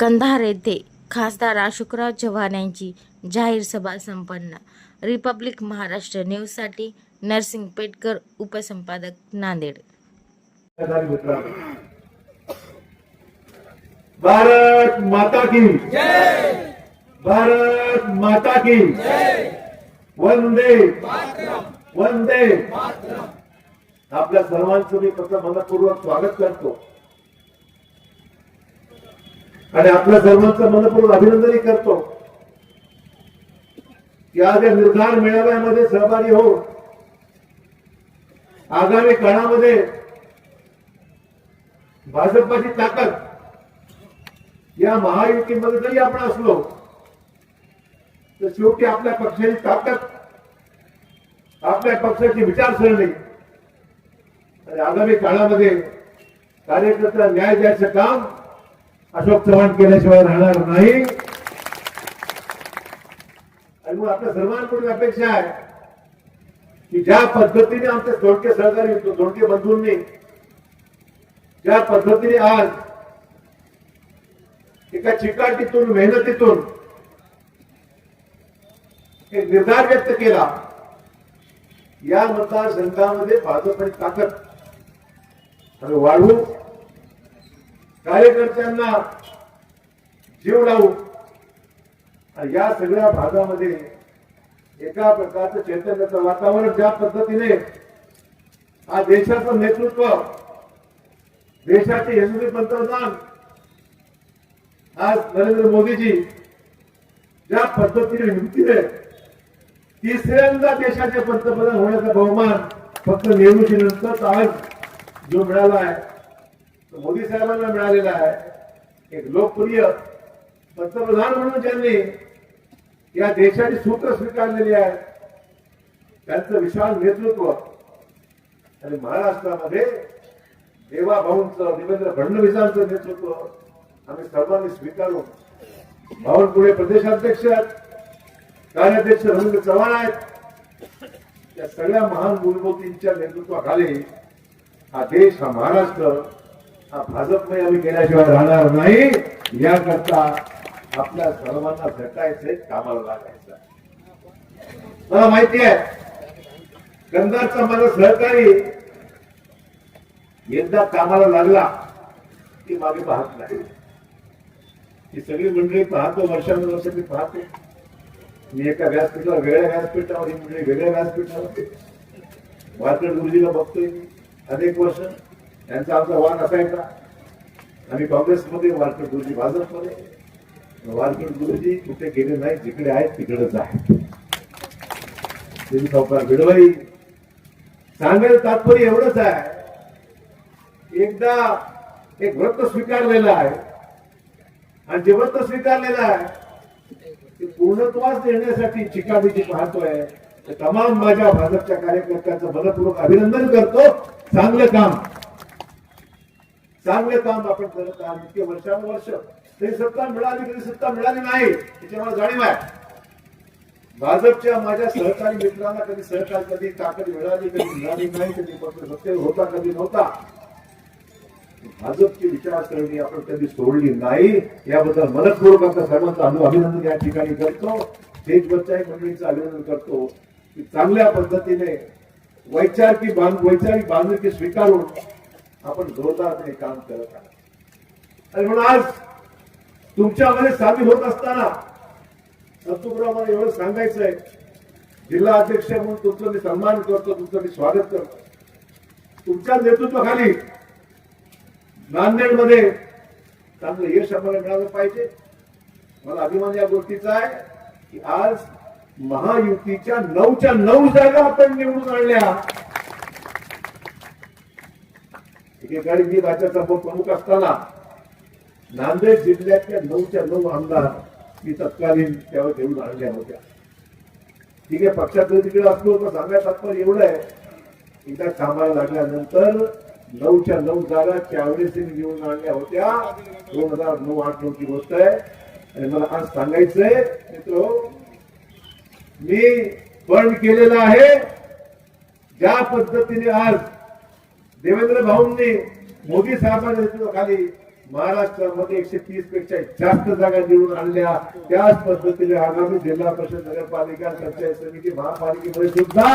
कंधार येथे खासदार अशोकराव चव्हाण यांची जाहीर सभा संपन्न. रिपब्लिक महाराष्ट्र न्यूजसाठी नरसिंग पेटकर उपसंपादक नांदेड. भारत माता की भारत माता की वंदे वंदे आपल्या सर्वांचं मी कसं मनपूर्वक स्वागत करतो. आणि आपल्या सर्वांचं मनपूर्वक अभिनंदनही करतो. या ज्या या निर्धार मेळाव्यामध्ये सहभागी हो आगामी काळामध्ये भाजपाची ताकद या महायुतीमध्ये जरी आपण असलो तर शेवटी आपल्या पक्षाची ताकद आपल्या पक्षाची विचारसरणी आणि आगामी काळामध्ये कार्यकर्ता न्याय द्यायचं काम अशोक चव्हाण केल्याशिवाय राहणार नाही. आणि मग आपल्या सर्वांकडून अपेक्षा आहे की ज्या पद्धतीने आमचे जोडके सहकारी जोडके बंधूंनी ज्या पद्धतीने आज एका चिकाटीतून मेहनतीतून एक निर्धार व्यक्त केला या मतदारसंघामध्ये भाजपने ताकद आम्ही वाढवू. कार्यकर्त्यांना जीव लावू. आणि या सगळ्या भागामध्ये एका प्रकारचं चैतन्याचं वातावरण ज्या पद्धतीने हा देशाचं नेतृत्व देशाचे यशस्वी पंतप्रधान आज नरेंद्र मोदीजी ज्या पद्धतीने हिमतीने तिसऱ्यांदा देशाचे पंतप्रधान होण्याचा बहुमान फक्त निवडणुकीनंतर आज जो मिळाला आहे. मोदी साहेबांना मिळालेला आहे. एक लोकप्रिय पंतप्रधान म्हणून ज्यांनी या देशाची सूत्र स्वीकारलेली आहे. त्यांचं विशाल नेतृत्व आणि महाराष्ट्रामध्ये देवा भाऊंचं देवेंद्र फडणवीसांचं नेतृत्व आम्ही सर्वांनी स्वीकारून बावनकुळे प्रदेशाध्यक्ष आहेत कार्याध्यक्ष रवींद्र चव्हाण आहेत. या सगळ्या महान मूलभूतींच्या नेतृत्वाखाली हा देश हा महाराष्ट्र हा भाजपमय आम्ही गेल्याशिवाय राहणार नाही. याकरता आपल्या सर्वांना भेटायचंय कामाला लागायचं मला माहिती आहे गंधारचा माझा सहकारी एकदा कामाला लागला की मागे पाहत नाही. ही सगळी मंडळी पाहतो वर्षानुवर्ष मी पाहते. मी एका व्यासपीठावर वेगळ्या व्यासपीठावर ही मंडळी वेगळ्या व्यासपीठावर वारकड गुरुजीला बघतोय मी अनेक वर्ष. त्यांचा आमचा वाद असायचा. आम्ही काँग्रेसमध्ये वारकड गुरुजी भाजपमध्ये. वारकड गुरुजी कुठे गेले नाही जिकडे आहेत तिकडेच आहेत. त्यांनी सावकार भिडवाई सांगायचं तात्पर्य एवढंच आहे. एकदा एक व्रत स्वीकारलेलं आहे. आणि जे व्रत स्वीकारलेलं आहे ते पूर्णत्वास देण्यासाठी चिकाबीची पाहतोय तर तमाम माझ्या भाजपच्या कार्यकर्त्यांचं मनपूर्वक अभिनंदन करतो. चांगलं काम. चांगलं काम आपण करत आहात. इतके वर्षानुवर्ष तरी सत्ता मिळाली तरी सत्ता मिळाली नाही त्याची मला जाणीव आहे. भाजपच्या माझ्या सहकारी मित्रांना कधी सहकार कधी ताकद मिळाली कधी मिळाली नाही कधी पक्ष सत्तेवर होता कधी नव्हता. भाजपची विचारसरणी आपण कधी सोडली नाही याबद्दल मनपूर्वक आपल्या सर्वांचं अनु अभिनंदन या ठिकाणी करतो. देशभरच्या मंडळीचं अभिनंदन करतो की चांगल्या पद्धतीने वैचारिक बांध वैचारिक बांधणी स्वीकारून आपण जोरदारपणे काम करत आहात. आणि म्हणून आज तुमच्यामध्ये सामील होत असताना संतुराव मला एवढं सांगायचं आहे. जिल्हा अध्यक्ष म्हणून तुमचं मी सन्मान करतो तुमचं मी स्वागत करतो. तुमच्या नेतृत्वाखाली नांदेडमध्ये चांगलं यश आम्हाला मिळालं पाहिजे. मला अभिमान या गोष्टीचा आहे की आज महायुतीच्या नऊच्या नऊ जागा आपण निवडून आणल्या. एकेकाळी मी राज्याचा प्रमुख असताना नांदेड जिल्ह्यातल्या नऊच्या नऊ आमदार मी तत्कालीन त्यावर घेऊन आणल्या होत्या. ठीक आहे पक्षात तिकडे असलो तर सांगायचं तात्पर्य एवढं आहे एकदा कामाला लागल्यानंतर नऊच्या नऊ जागा त्यावेळेस घेऊन निवडून आणल्या होत्या. दोन हजार नऊ आठ नऊची गोष्ट आहे. आणि मला आज सांगायचंय मित्र मी पण केलेलं आहे. ज्या पद्धतीने आज देवेंद्र भाऊंनी मोदी साहेबांच्या नेतृत्वाखाली महाराष्ट्रामध्ये एकशे तीसपेक्षा जास्त जागा निवडून आणल्या. त्याच पद्धतीने आगामी जिल्हा परिषद नगरपालिका पंचायत समिती महापालिकेमध्ये सुद्धा